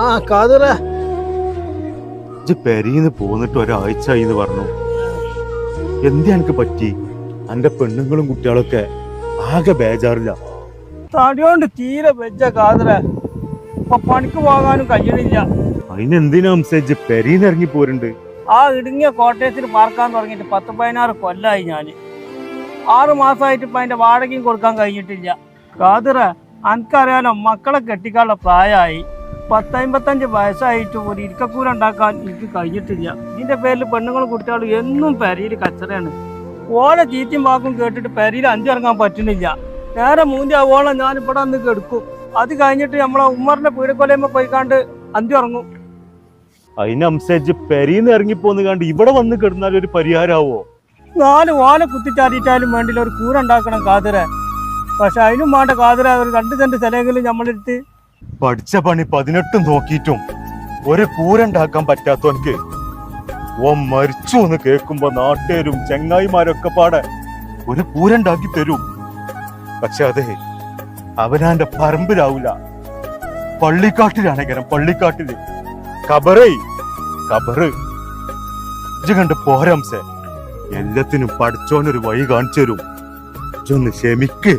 ആ കാതറ. പെരീന്ന് പോന്നിട്ട് ഒരാഴ്ച എന്ന് പറഞ്ഞു. എന്തി എനിക്ക് പറ്റി? എന്റെ പെണ്ണുങ്ങളും കുട്ടികളൊക്കെ ആകെ ബേജാറില്ല തടിയോണ്ട് തീരെ വെച്ച കാതറ. ഇപ്പൊ പണിക്ക് പോകാനും കഴിയണില്ല. അതിനെന്തിനാ ഹംസേ ഇജ്ജ് പെരീന്ന് ഇറങ്ങി പോരുണ്ട്? ആ ഇടുങ്ങിയ കോട്ടയത്തിൽ പാർക്കാൻ തുടങ്ങിയിട്ട് പത്ത് പതിനാറ് കൊല്ലായി ഞാൻ ആറ് മാസമായിട്ട് ഇപ്പൊ അതിന്റെ വാടകയും കൊടുക്കാൻ കഴിഞ്ഞിട്ടില്ല. കാതറ അനക്കറിയാലോ മക്കളെ കെട്ടിക്കാനുള്ള പ്രായമായി. പത്തമ്പത്തഞ്ച് വയസ്സായിട്ട് ഒരു ഇരിക്കക്കൂര ഉണ്ടാക്കാൻ എനിക്ക് കഴിഞ്ഞിട്ടില്ല. ഇതിന്റെ പേരിൽ പെണ്ണുങ്ങളും കുട്ടികളും എന്നും പെരയിൽ കച്ചറയാണ്. ഓളെ ചീറ്റും വാക്കും കേട്ടിട്ട് പെരയിൽ അഞ്ചിറങ്ങാൻ പറ്റുന്നില്ല. നേരെ മൂന്നി ആവോളം ഞാൻ ഇവിടെ അന്ന് കെടുക്കും. അത് കഴിഞ്ഞിട്ട് നമ്മളെ ഉമ്മറിന്റെ പീടക്കൊലയുമ്പോ പോയിക്കാണ്ട് അന്തി ഇറങ്ങും അതിനനുസരിച്ച് പെരീന്ന് ഇറങ്ങി പോന്ന് കണ്ട് ഇവിടെ വന്ന് കിടന്നാൽ ഒരു പരിഹാരമാവോ നാല് ഓല കുത്തിച്ചാടിയിട്ടാലും വേണ്ടില്ല ഒരു കൂര ഉണ്ടാക്കണം കാതിര പക്ഷെ അതിനും വേണ്ട കാതിര ഒരു രണ്ട് സെന്റ് സ്ഥലമെങ്കിലും നമ്മളെടുത്ത് പഠിച്ച പണി പതിനെട്ടും നോക്കിയിട്ടും ഒരു കൂരണ്ടാക്കാൻ പറ്റാത്തവനക്ക് ഓ മരിച്ചു എന്ന് കേൾക്കുമ്പോ നാട്ടുകാരും ചെങ്ങായിമാരൊക്കെ പാടെ ഒരു കൂരണ്ടാക്കി തരും. പക്ഷെ അതെ അവനാന്റെ പറമ്പിലാവൂല. പള്ളിക്കാട്ടിലാണെങ്കിലും പള്ളിക്കാട്ടിൽ. കബറേ കബറ്. ഇജ്ജ് കണ്ട് പോരംസേ എല്ലാത്തിനും പഠിച്ചോനൊരു വഴി കാണിച്ചു തരും. ക്ഷമിക്ക്.